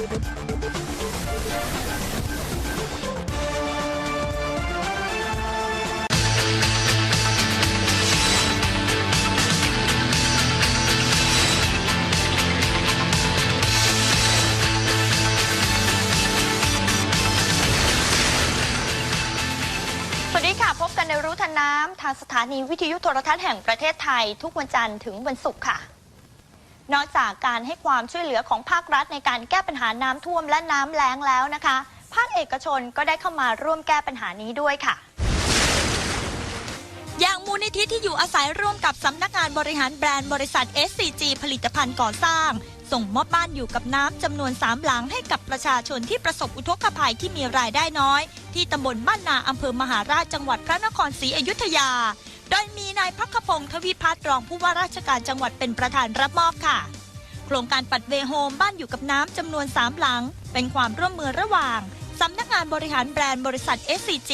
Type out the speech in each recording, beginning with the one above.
สวัสดีค่ะ พบกันในรู้ทันน้ำทางสถานีวิทยุโทรทัศน์แห่งประเทศไทย ทุกวันจันทร์ถึงวันศุกร์ค่ะ นอกจากการให้ความช่วยเหลือของภาครัฐในการแก้ปัญหาน้ำท่วมและน้ำแล้งแล้วนะคะ ภาคเอกชนก็ได้เข้ามาร่วมแก้ปัญหานี้ด้วยค่ะอย่างมูลนิธิที่อยู่อาศัยร่วมกับสำนักงานบริหารแบรนด์บริษัท SCG ผลิตภัณฑ์ก่อสร้าง ส่งมอบบ้านอยู่กับน้ำจำนวน3หลังให้กับประชาชนที่ประสบอุทกภัยที่มีรายได้น้อย ที่ตำบลบ้านนาอำเภอมหาราชจังหวัดพระนครศรีอยุธยา โดยมีนายพักขพงศ์ทวิพัฒน์รองผู้ว่าราชการจังหวัดเป็นประธานรับมอบค่ะ โครงการปัดเวโฮมบ้านอยู่กับน้ำจำนวน 3 หลัง เป็นความร่วมมือระหว่างสำนักงานบริหารแบรนด์บริษัท SCG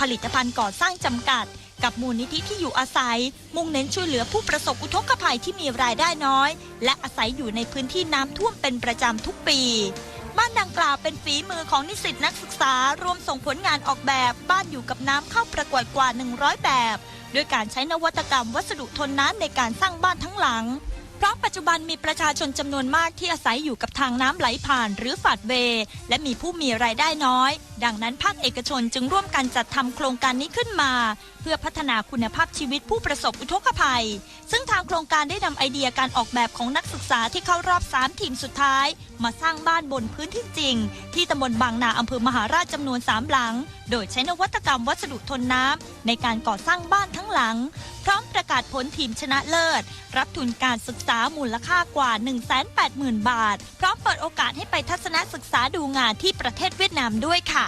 ผลิตภัณฑ์ก่อสร้างจำกัด กับมูลนิธิที่อยู่อาศัย มุ่งเน้นช่วยเหลือผู้ประสบอุทกภัยที่มีรายได้น้อย และอาศัยอยู่ในพื้นที่น้ำท่วมเป็นประจำทุกปีบ้านดังกล่าวเป็นฝีมือของนิสิตนักศึกษารวมส่งผลงานออกแบบบ้านอยู่กับน้ำเข้าประกวดกว่า 100 แบบ ด้วยการใช้นวัตกรรมวัสดุทนน้ำในการสร้างบ้านทั้งหลัง เพราะปัจจุบันมีประชาชนจำนวนมากที่อาศัยอยู่กับทางน้ำไหลผ่านหรือฝาดเว และมีผู้มีรายได้น้อย ดังนั้นภาคเอกชนจึงร่วมกันจัดทำโครงการนี้ขึ้นมา เพื่อพัฒนาคุณภาพชีวิตผู้ประสบอุทกภัย ซึ่งทางโครงการได้นำไอเดียการออกแบบของนักศึกษาที่เข้ารอบ 3 ทีมสุดท้าย มาสร้างบ้านบนพื้นที่จริง ที่ตำบลบางนาอำเภอมหาราชจำนวน 3 หลัง โดยใช้นวัตกรรมวัสดุทนน้ำในการก่อสร้างบ้านทั้งหลังพร้อมประกาศผลทีมชนะเลิศ รับทุนการศึกษามูลค่ากว่า 180,000 บาท พร้อมเปิดโอกาสให้ไปทัศนศึกษาดูงานที่ประเทศเวียดนามด้วยค่ะ